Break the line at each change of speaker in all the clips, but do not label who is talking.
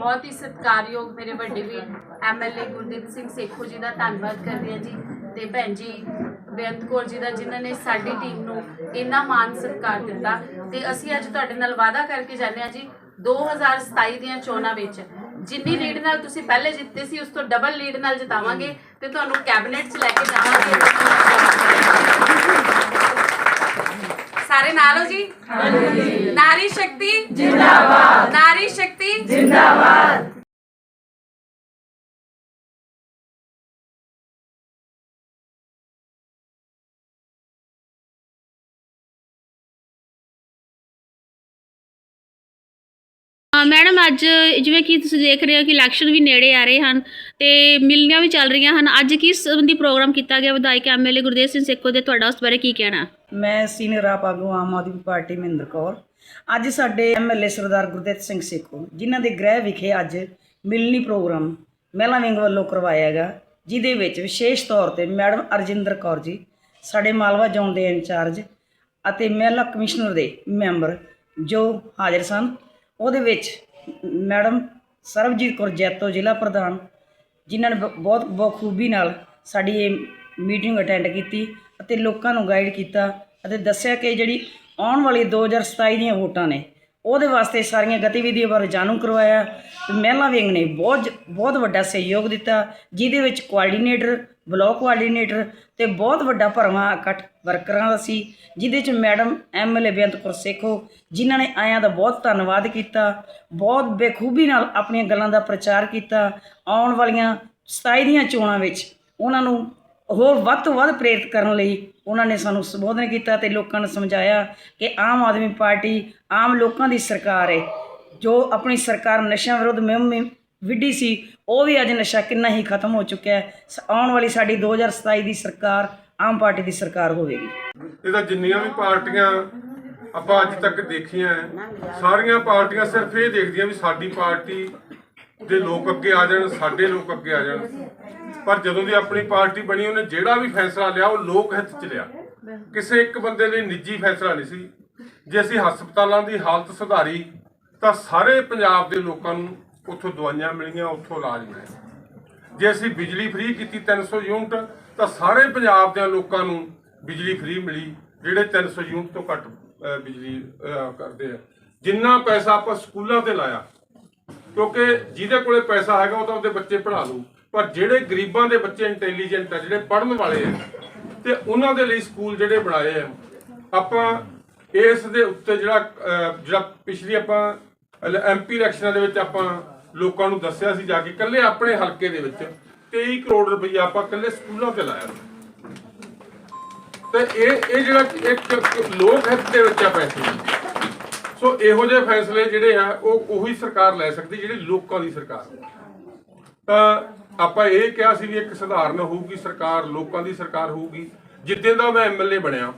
ਬਹੁਤ ਹੀ ਸਤਿਕਾਰਯੋਗ ਮੇਰੇ ਵੱਡੇ ਵੀਰ ਐਮਐਲਏ ਗੁਰਦੀਪ ਸਿੰਘ ਸੇਖੋ ਜੀ ਦਾ ਧੰਨਵਾਦ ਕਰਦੀ ਹਾਂ ਜੀ ਤੇ ਭੈਣ ਜੀ ਬੇਅੰਤ ਕੌਰ ਜੀ ਦਾ ਜਿਨ੍ਹਾਂ ਨੇ ਸਾਡੀ ਟੀਮ ਨੂੰ ਇੰਨਾ ਮਾਨ ਸਤਿਕਾਰ ਦਿੱਤਾ ਤੇ ਅਸੀਂ ਅੱਜ ਤੁਹਾਡੇ ਨਾਲ ਵਾਅਦਾ ਕਰਕੇ ਜਾਂਦੇ ਹਾਂ ਜੀ 2027 ਦੀਆਂ ਚੋਣਾਂ ਵਿੱਚ ਜਿੰਨੀ ਲੀਡ ਨਾਲ ਤੁਸੀਂ ਪਹਿਲੇ ਜਿੱਤੇ ਸੀ ਉਸ ਤੋਂ ਡਬਲ ਲੀਡ ਨਾਲ ਜਿਤਾਵਾਂਗੇ ਤੇ ਤੁਹਾਨੂੰ ਕੈਬਨਿਟ 'ਚ ਲੈ ਕੇ ਜਾਵਾਂਗੇ। ਸਾਰੇ ਨਾਲ ਹੋ ਜੀ? ਹਾਂਜੀ। ਨਾਰੀ ਸ਼ਕਤੀ? ਜਿੰਦਾਬਾਦ। ਨਾਰੀ ਸ਼ਕਤੀ?
ਹਾਂ ਮੈਡਮ, ਅੱਜ ਜਿਵੇਂ ਕਿ ਤੁਸੀਂ ਦੇਖ ਰਹੇ ਹੋ ਕਿ ਇਲੈਕਸ਼ਨ ਵੀ ਨੇੜੇ ਆ ਰਹੇ ਹਨ ਤੇ ਮਿਲਣੀਆਂ ਵੀ ਚੱਲ ਰਹੀਆਂ ਹਨ। ਅੱਜ ਕਿਸ ਸੰਬੰਧੀ ਪ੍ਰੋਗਰਾਮ ਕੀਤਾ ਗਿਆ? ਵਿਧਾਇਕ ਐਮਐਲਏ ਗੁਰਦੇਵ ਸਿੰਘ ਸੇਖੋ ਦੇ ਤੁਹਾਡਾ ਉਸ ਬਾਰੇ ਕੀ ਕਹਿਣਾ?
ਮੈਂ ਸੀਨੀਅਰ ਆਪ ਆਗੂ, ਆਮ ਆਦਮੀ ਪਾਰਟੀ ਮਹਿੰਦਰ ਕੌਰ। ਅੱਜ ਸਾਡੇ ਐਮਐਲਏ ਸਰਦਾਰ ਗੁਰਦੇਵ ਸਿੰਘ ਸੇਖੋ, ਜਿਨ੍ਹਾਂ ਦੇ ਗ੍ਰਹਿ ਵਿਖੇ ਅੱਜ ਮਿਲਣੀ ਪ੍ਰੋਗਰਾਮ ਮਹਿਲਾ ਵਿੰਗ ਵੱਲੋਂ ਕਰਵਾਇਆ ਹੈਗਾ, ਜਿਹਦੇ ਵਿੱਚ ਵਿਸ਼ੇਸ਼ ਤੌਰ ਤੇ ਮੈਡਮ ਅਰਜਿੰਦਰ ਕੌਰ ਜੀ, ਸਾਡੇ ਮਾਲਵਾ ਜ਼ੋਨ ਦੇ ਇੰਚਾਰਜ ਅਤੇ ਮਹਿਲਾ ਕਮਿਸ਼ਨਰ ਦੇ ਮੈਂਬਰ ਜੋ ਹਾਜ਼ਰ ਸਨ। ਉਹਦੇ ਵਿੱਚ ਮੈਡਮ ਸਰਬਜੀਤ ਕੌਰ ਜੈਤੋ, ਜ਼ਿਲ੍ਹਾ ਪ੍ਰਧਾਨ, ਜਿਨ੍ਹਾਂ ਨੇ ਬ- ਬਹੁਤ ਬਖੂਬੀ ਨਾਲ ਸਾਡੀ ਇਹ ਮੀਟਿੰਗ ਅਟੈਂਡ ਕੀਤੀ ਅਤੇ ਲੋਕਾਂ ਨੂੰ ਗਾਈਡ ਕੀਤਾ ਅਤੇ ਦੱਸਿਆ ਕਿ ਜਿਹੜੀ ਆਉਣ ਵਾਲੀ 2027 ਦੀਆਂ ਵੋਟਾਂ ਨੇ ਉਹਦੇ ਵਾਸਤੇ ਸਾਰੀਆਂ ਗਤੀਵਿਧੀਆਂ ਬਾਰੇ ਜਾਣੂ ਕਰਵਾਇਆ। ਤੇ ਮਹਿਲਾ ਵਿੰਗ ਨੇ ਬਹੁਤ ਜ- ਬਹੁਤ ਵੱਡਾ ਸਹਿਯੋਗ ਦਿੱਤਾ, ਜਿਹਦੇ ਵਿੱਚ ਕੋਆਰਡੀਨੇਟਰ ਬਲਾਕ ਕੋਆਰਡੀਨੇਟਰ ਤੇ ਬਹੁਤ ਵੱਡਾ ਭਰਵਾਂ ਇਕੱਠ ਵਰਕਰਾਂ ਦਾ ਸੀ, ਜਿਹਦੇ ਚ ਮੈਡਮ ਐਮਐਲਏ ਬੇਅੰਤ ਕੌਰ ਸੇਖੋ, ਜਿਨ੍ਹਾਂ ਨੇ ਆਇਆਂ ਦਾ ਬਹੁਤ ਧੰਨਵਾਦ ਕੀਤਾ, ਬਹੁਤ ਬੇਖੂਬੀ ਨਾਲ ਆਪਣੀਆਂ ਗੱਲਾਂ ਦਾ ਪ੍ਰਚਾਰ ਕੀਤਾ। ਆਉਣ ਵਾਲੀਆਂ 27 ਦੀਆਂ ਚੋਣਾਂ ਵਿੱਚ ਉਹਨਾਂ ਨੂੰ ਹੋਰ ਵੱਧ ਤੋਂ ਵੱਧ ਪ੍ਰੇਰਿਤ ਕਰਨ ਲਈ ਉਹਨਾਂ ਨੇ ਸਾਨੂੰ ਸੰਬੋਧਨ ਕੀਤਾ ਤੇ ਲੋਕਾਂ ਨੂੰ ਸਮਝਾਇਆ ਕਿ ਆਮ ਆਦਮੀ ਪਾਰਟੀ ਆਮ ਲੋਕਾਂ ਦੀ ਸਰਕਾਰ ਹੈ। ਜੋ ਆਪਣੀ ਸਰਕਾਰ ਨਸ਼ਿਆਂ ਵਿਰੁੱਧ ਮੁਹਿੰਮ ਵਿੱਢੀ ਸੀ, ਉਹ ਵੀ ਅੱਜ ਨਸ਼ਾ ਕਿੰਨਾ ਹੀ ਖਤਮ ਹੋ ਚੁੱਕਿਆ ਹੈ। ਸ- ਆਉਣ ਵਾਲੀ ਸਾਡੀ 2027 ਦੀ ਸਰਕਾਰ ਆਮ ਪਾਰਟੀ ਦੀ ਸਰਕਾਰ ਹੋਵੇਗੀ।
ਇਹ ਤਾਂ ਜਿੰਨੀਆਂ ਵੀ ਪਾਰਟੀਆਂ ਆਪਾਂ ਅੱਜ ਤੱਕ ਦੇਖੀਆਂ ਸਾਰੀਆਂ ਪਾਰਟੀਆਂ ਸਿਰਫ ਇਹ ਦੇਖਦੀਆਂ ਵੀ ਸਾਡੀ ਪਾਰਟੀ ਦੇ ਲੋਕ ਅੱਗੇ ਆ ਜਾਣ, ਸਾਡੇ ਲੋਕ ਅੱਗੇ ਆ ਜਾਣ। ਪਰ ਜਦੋਂ ਦੀ ਆਪਣੀ ਪਾਰਟੀ ਬਣੀ, ਉਹਨੇ ਜਿਹੜਾ ਵੀ ਫੈਸਲਾ ਲਿਆ, ਉਹ ਲੋਕ ਹਿੱਤ 'ਚ ਲਿਆ। ਕਿਸੇ ਇੱਕ ਬੰਦੇ ਲਈ ਨਿੱਜੀ ਫੈਸਲਾ ਨਹੀਂ ਸੀ। ਜੇ ਅਸੀਂ ਹਸਪਤਾਲਾਂ ਦੀ ਹਾਲਤ ਸੁਧਾਰੀ, ਤਾਂ ਸਾਰੇ ਪੰਜਾਬ ਦੇ ਲੋਕਾਂ ਨੂੰ ਉੱਥੋਂ ਦਵਾਈਆਂ ਮਿਲੀਆਂ, ਉੱਥੋਂ ਇਲਾਜ ਮਿਲਿਆ। ਜੇ ਅਸੀਂ ਬਿਜਲੀ ਫ੍ਰੀ ਕੀਤੀ 300 ਯੂਨਿਟ, ਤਾਂ ਸਾਰੇ ਪੰਜਾਬ ਦੇ ਲੋਕਾਂ ਨੂੰ ਬਿਜਲੀ ਫ੍ਰੀ ਮਿਲੀ, ਜਿਹੜੇ 300 ਯੂਨਿਟ ਤੋਂ ਘੱਟ ਬਿਜਲੀ ਕਰਦੇ ਆ। ਜਿੰਨਾ ਪੈਸਾ ਆਪਾਂ ਸਕੂਲਾਂ ਤੇ ਲਾਇਆ, ਕਿਉਂਕਿ ਜਿਹਦੇ ਕੋਲੇ ਪੈਸਾ ਹੈਗਾ, ਉਹ ਤਾਂ ਉਹਦੇ ਬੱਚੇ ਪੜ੍ਹਾ ਲੂ ਪਰ ਜਿਹੜੇ ਗਰੀਬਾਂ ਦੇ ਬੱਚੇ ਇੰਟੈਲੀਜੈਂਟ ਆ, ਜਿਹੜੇ ਪੜ੍ਹਨ ਵਾਲੇ ਆ, ਤੇ ਉਹਨਾਂ ਦੇ ਲਈ ਸਕੂਲ ਜਿਹੜੇ ਬਣਾਏ ਆ, ਆਪਾਂ ਇਸ ਦੇ ਉੱਤੇ ਜਿਹੜਾ ਜਿਹੜਾ ਪਿਛਲੀ ਆਪਾਂ ਐਮਪੀ ਇਲੈਕਸ਼ਨਾਂ ਦੇ ਵਿੱਚ ਆਪਾਂ ਲੋਕਾਂ ਨੂੰ ਦੱਸਿਆ ਸੀ ਜਾ ਕੇ, ਇਕੱਲੇ ਆਪਣੇ ਹਲਕੇ ਦੇ ਵਿੱਚ 23 ਕਰੋੜ ਰੁਪਈਆ ਆਪਾਂ ਇਕੱਲੇ ਸਕੂਲਾਂ ਤੇ ਲਾਇਆ ਤੇ ਇਹ ਇਹ ਜਿਹੜਾ ਇੱਕ ਲੋਕ ਹਿੱਤ ਦੇ ਵਿੱਚ ਆ ਪੈਸੇ ਸੋ ਇਹੋ ਜਿਹੇ ਫੈਸਲੇ ਜਿਹੜੇ ਆ, ਉਹ ਉਹੀ ਸਰਕਾਰ ਲੈ ਸਕਦੀ, ਜਿਹੜੀ ਲੋਕਾਂ ਦੀ ਸਰਕਾਰ ਹੋਵੇ। ਤਾਂ ਆਪਾਂ ਇਹ ਕਿਹਾ ਸੀ ਵੀ ਇੱਕ ਸਧਾਰਨ ਹੋਊਗੀ ਸਰਕਾਰ, ਲੋਕਾਂ ਦੀ ਸਰਕਾਰ ਹੋਊਗੀ। ਜਿੱਦਾਂ ਦਾ ਮੈਂ ਐਮਐਲਏ ਬਣਿਆ,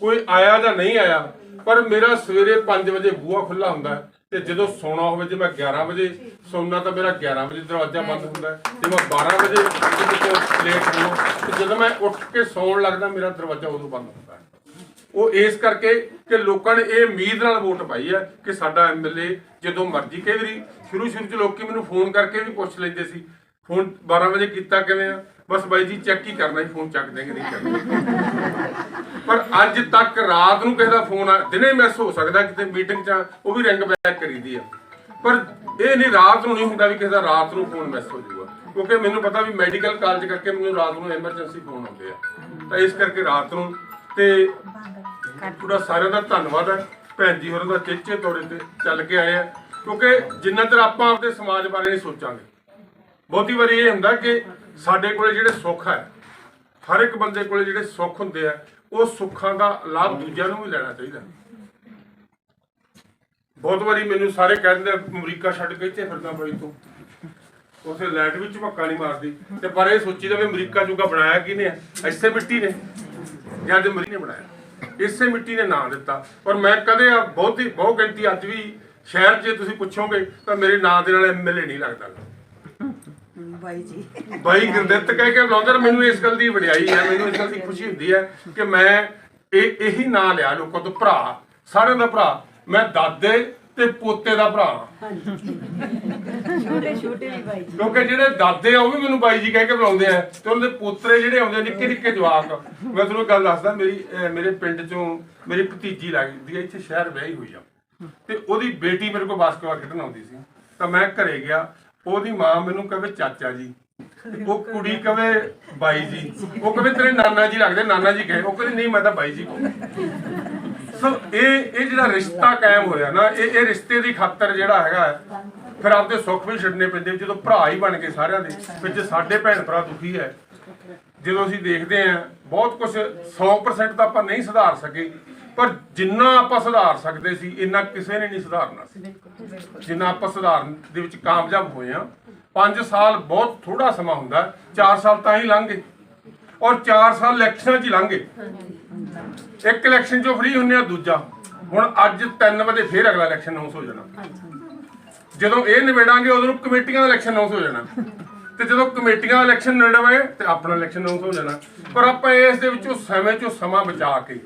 ਕੋਈ ਆਇਆ ਜਾਂ ਨਹੀਂ ਆਇਆ, ਪਰ ਮੇਰਾ ਸਵੇਰੇ 5 ਵਜੇ ਬੂਹਾ ਖੁੱਲਾ ਹੁੰਦਾ ਹੈ ਤੇ ਜਦੋਂ ਸੌਣਾ ਹੋਵੇ, ਜੇ ਮੈਂ 11 ਵਜੇ ਸੌਣਾ ਤਾਂ ਮੇਰਾ 11 ਵਜੇ ਦਰਵਾਜ਼ਾ ਬੰਦ ਹੁੰਦਾ ਜੇ ਮੈਂ 12 ਵਜੇ ਲੇਟ ਹੋ ਤੇ ਜਦੋਂ ਮੈਂ ਉੱਠ ਕੇ ਸੌਣ ਲੱਗਦਾ, ਮੇਰਾ ਦਰਵਾਜ਼ਾ ਉਦੋਂ ਬੰਦ ਹੁੰਦਾ ਉਹ ਇਸ ਕਰਕੇ ਕਿ ਲੋਕਾਂ ਨੇ ਇਹ ਉਮੀਦ ਨਾਲ ਵੋਟ ਪਾਈ ਹੈ ਕਿ ਸਾਡਾ ਐਮਐਲਏ ਜਦੋਂ ਮਰਜ਼ੀ ਕਈ ਵਾਰੀ ਸ਼ੁਰੂ ਸ਼ੁਰੂ ਚ ਲੋਕੀ ਮੈਨੂੰ ਫੋਨ ਕਰਕੇ ਵੀ ਪੁੱਛ ਲੈਂਦੇ ਸੀ ਫੋਨ 12 ਵਜੇ ਕੀਤਾ ਕਿਵੇਂ ਆ? ਬਸ ਬਾਈ ਜੀ ਚੈੱਕ ਹੀ ਕਰਨਾ ਹੀ ਫੋਨ ਚੱਕ ਦੇਂਗੇ ਨਹੀਂ ਕਰਨਾ ਪਰ ਅੱਜ ਤੱਕ ਰਾਤ ਨੂੰ ਕਿਸੇ ਦਾ ਫੋਨ ਆ ਦਿਨੇ ਮਿਸ ਹੋ ਸਕਦਾ ਕਿਤੇ ਮੀਟਿੰਗ 'ਚ ਆ, ਉਹ ਵੀ ਰਿੰਗ ਬੈਕ ਕਰੀਦੀ ਆ। ਪਰ ਇਹ ਨਹੀਂ ਰਾਤ ਨੂੰ ਨਹੀਂ ਹੁੰਦਾ ਵੀ ਕਿਸੇ ਦਾ ਰਾਤ ਨੂੰ ਫੋਨ ਮਿਸ ਹੋ ਜਾਊਗਾ। ਕਿਉਂਕਿ ਮੈਨੂੰ ਪਤਾ ਵੀ ਮੈਡੀਕਲ ਕਾਲਜ ਕਰਕੇ ਮੈਨੂੰ ਰਾਤ ਨੂੰ ਐਮਰਜੈਂਸੀ ਫੋਨ ਆਉਂਦੇ ਆ। ਤਾਂ ਇਸ ਕਰਕੇ ਰਾਤ ਨੂੰ ਤੇ ਤੁਹਾਡਾ ਸਾਰਿਆਂ ਦਾ ਧੰਨਵਾਦ ਹੈ ਭੈਣ ਜੀ ਹੋਰਾਂ ਦਾ ਚੇਚੇ ਤੋੜੇ ਤੇ ਚੱਲ ਕੇ ਆਏ ਆ। ਕਿਉਂਕਿ ਜਿੰਨਾ ਚਿਰ ਆਪਾਂ ਆਪਣੇ ਸਮਾਜ ਬਾਰੇ ਨਹੀਂ ਸੋਚਾਂਗੇ ਬਹੁਤੀ ਵਾਰੀ ਇਹ ਹੁੰਦਾ ਕਿ ਸਾਡੇ ਕੋਲੇ ਜਿਹੜੇ ਸੁੱਖ ਹੈ, ਹਰ ਇੱਕ ਬੰਦੇ ਕੋਲੇ ਜਿਹੜੇ ਸੁੱਖ ਹੁੰਦੇ ਆ, ਉਹ ਸੁੱਖਾਂ ਦਾ ਲਾਭ ਦੂਜਿਆਂ ਨੂੰ ਵੀ ਲੈਣਾ ਚਾਹੀਦਾ। ਬਹੁਤ ਵਾਰੀ ਮੈਨੂੰ ਸਾਰੇ ਕਹਿ ਦਿੰਦੇ ਅਮਰੀਕਾ ਛੱਡ ਕੇ ਇੱਥੇ ਫਿਰਦਾ ਬਈ ਤੂੰ। ਉਥੇ ਲਾਈਟ ਵੀ ਝਮੱਕਾ ਨਹੀਂ ਮਾਰਦੀ। ਤੇ ਪਰ ਇਹ ਸੋਚੀਦਾ ਵੀ ਅਮਰੀਕਾ ਜੂਗਾ ਬਣਾਇਆ ਕਿਹਨੇ ਆ? ਇਸੇ ਮਿੱਟੀ ਨੇ। ਜਾਂ ਤੇ ਮਰੀ ਨੇ ਬਣਾਇਆ। ਇਸੇ ਮਿੱਟੀ ਨੇ ਨਾਂ ਦਿੱਤਾ। ਪਰ ਮੈਂ ਕਦੇ ਬਹੁਤੀ ਬਹੁਤ ਗਿਣਤੀ ਅੱਜ ਵੀ ਸ਼ਹਿਰ 'ਚ ਤੁਸੀਂ ਪੁੱਛੋਗੇ, ਤਾਂ ਮੇਰੇ ਨਾਂ ਦੇ ਨਾਲ ਐਮਐਲਏ ਨਹੀਂ ਲੱਗਦਾ।
ਬਾਈ ਜੀ।
ਬਾਈ ਗੁਰਦਿੱਤ ਕਹਿ ਕੇ ਬੁਲਾਉਂਦੇ ਨੇ ਮੈਨੂੰ ਇਸ ਗੱਲ ਦੀ ਵਡਿਆਈ ਹੈ ਮੈਨੂੰ ਇਸ ਗੱਲ ਦੀ ਖੁਸ਼ੀ ਹੁੰਦੀ ਹੈ ਕਿ ਮੈਂ ਇਹ ਇਹੀ ਨਾਂ ਲਿਆ ਲੋਕਾਂ ਤੋਂ ਭਰਾ ਸਾਰਿਆਂ ਦਾ ਭਰਾ। ਮੈਂ ਦਾਦੇ ਤੇ ਪੋਤੇ ਦਾ ਭਰਾ।
ਛੋਟੇ ਛੋਟੇ ਵੀ ਬਾਈ
ਕਿਉਂਕਿ ਜਿਹੜੇ ਦਾਦੇ ਆ ਉਹ ਵੀ ਮੈਨੂੰ ਬਾਈ ਜੀ ਕਹਿ ਕੇ ਬੁਲਾਉਂਦੇ ਆ ਤੇ ਉਹਨਾਂ ਦੇ ਪੋਤਰੇ ਜਿਹੜੇ ਆਉਂਦੇ ਆ ਨਿੱਕੇ ਨਿੱਕੇ ਜਵਾਕ ਮੈਂ ਤੁਹਾਨੂੰ ਗੱਲ ਦੱਸਦਾ ਮੇਰੀ ਅਹ ਮੇਰੇ ਪਿੰਡ ਚੋਂ ਮੇਰੀ ਭਤੀਜੀ ਲੱਗਦੀ ਹੈ ਇੱਥੇ ਸ਼ਹਿਰ ਵਿਆਹੀ ਹੋਈ ਆ। ਤੇ ਉਹਦੀ ਬੇਟੀ ਮੇਰੇ ਕੋਲ ਬਾਸਕਟਬਾਲ ਖੇਡਣ ਆਉਂਦੀ ਸੀ। ਤਾਂ ਮੈਂ ਘਰੇ ਗਿਆ ਉਹਦੀ ਮਾਂ ਮੈਨੂੰ ਕਹੇ ਚਾਚਾ ਜੀ, ਉਹ ਕੁੜੀ ਕਹੇ ਬਾਈ ਜੀ, ਉਹ ਕਹੇ ਤੇਰੇ ਨਾਨਾ ਜੀ ਲੱਗਦੇ, ਨਾਨਾ ਜੀ ਕਹੇ, ਉਹ ਕਹਿੰਦੀ, ਨਹੀਂ, ਮੈਂ ਤਾਂ ਬਾਈ ਜੀ ਕਹੂੰ। ਸੋ ਇਹ ਇਹ ਜਿਹੜਾ ਰਿਸ਼ਤਾ ਕਾਇਮ ਹੋਇਆ ਨਾ, ਇਹ ਇਹ ਰਿਸ਼ਤੇ ਦੀ ਖਾਤਰ ਜਿਹੜਾ ਹੈਗਾ, ਫਿਰ ਆਪਦੇ ਸੁੱਖ ਵੀ ਛੱਡਨੇ ਪੈਂਦੇ ਜਦੋਂ ਭਰਾ ਹੀ ਬਣ ਗਏ ਸਾਰਿਆਂ ਦੇ ਵਿੱਚ ਸਾਡੇ ਭੈਣ ਭਰਾ ਦੁਖੀ ਹੈ, ਜਦੋਂ ਅਸੀਂ ਦੇਖਦੇ ਹਾਂ, ਬਹੁਤ ਕੁਝ 100% ਤਾਂ ਆਪਾਂ ਨਹੀਂ ਸੁਧਾਰ ਸਕੇ। ਪਰ ਜਿੰਨਾ ਆਪਾਂ ਸੁਧਾਰ ਸਕਦੇ ਸੀ ਇੰਨਾ ਕਿਸੇ ਨੇ ਨਹੀਂ ਸੁਧਾਰਨਾ ਸੀ। ਜਿੰਨਾ ਆਪਾਂ ਸੁਧਾਰਨ ਦੇ ਵਿੱਚ ਕਾਮਯਾਬ ਹੋਏ ਆ 5 ਸਾਲ ਬਹੁਤ ਥੋੜਾ ਸਮਾਂ ਹੁੰਦਾ 4 ਸਾਲ ਤਾਂ ਹੀ ਲੰਘ ਗਏ। ਔਰ 4 ਸਾਲ ਇਲੈਕਸ਼ਨਾਂ 'ਚ ਹੀ ਲੰਘ ਗਏ। ਇੱਕ ਇਲੈਕਸ਼ਨ 'ਚੋਂ ਫ੍ਰੀ ਹੁੰਨੇ ਆ ਦੂਜਾ। ਹੁਣ ਅੱਜ 3 ਵਜੇ ਫੇਰ ਅਗਲਾ ਇਲੈਕਸ਼ਨ ਅਨਾਉਂਸ ਹੋ ਜਾਣਾ। ਜਦੋਂ ਇਹ ਨਿਬੇੜਾਂਗੇ ਉਦੋਂ ਕਮੇਟੀਆਂ ਦਾ ਇਲੈਕਸ਼ਨ ਅਨਾਉਂਸ ਹੋ ਜਾਣਾ। ਤੇ ਜਦੋਂ ਕਮੇਟੀਆਂ ਦਾ ਇਲੈਕਸ਼ਨ ਨੇੜੇ ਹੋਏ ਤੇ ਆਪਣਾ ਇਲੈਕਸ਼ਨ ਅਨਾਉਂਸ ਹੋ ਜਾਣਾ। ਪਰ ਆਪਾਂ ਇਸ ਦੇ ਵਿੱਚੋਂ ਸਮੇਂ ਚੋਂ ਸਮਾਂ ਬਚਾ ਕੇ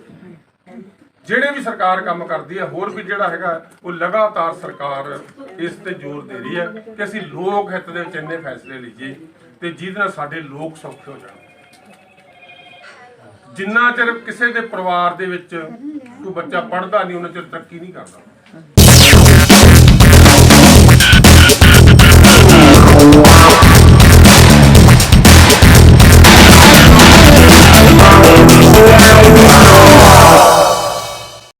ਜਿਹੜੇ ਵੀ ਸਰਕਾਰ ਕੰਮ ਕਰਦੀ ਹੈ, ਹੋਰ ਵੀ ਜਿਹੜਾ ਹੈਗਾ, ਉਹ ਲਗਾਤਾਰ ਸਰਕਾਰ ਇਸ ਤੇ ਜ਼ੋਰ ਦੇ ਰਹੀ ਹੈ ਕਿ ਅਸੀਂ ਲੋਕ ਹਿੱਤ ਦੇ ਵਿੱਚ ਇੰਨੇ ਫੈਸਲੇ ਲਈਏ ਤੇ ਜਿਹਦੇ ਨਾਲ ਸਾਡੇ ਲੋਕ ਸੌਖੇ ਹੋ ਜਾਣ। ਜਿੰਨਾ ਚਿਰ ਕਿਸੇ ਦੇ ਪਰਿਵਾਰ ਦੇ ਵਿੱਚ ਕੋਈ ਬੱਚਾ ਪੜ੍ਹਦਾ ਨਹੀਂ, ਉਹਨਾਂ ਚਿਰ ਤਰੱਕੀ ਨਹੀਂ ਕਰਦਾ।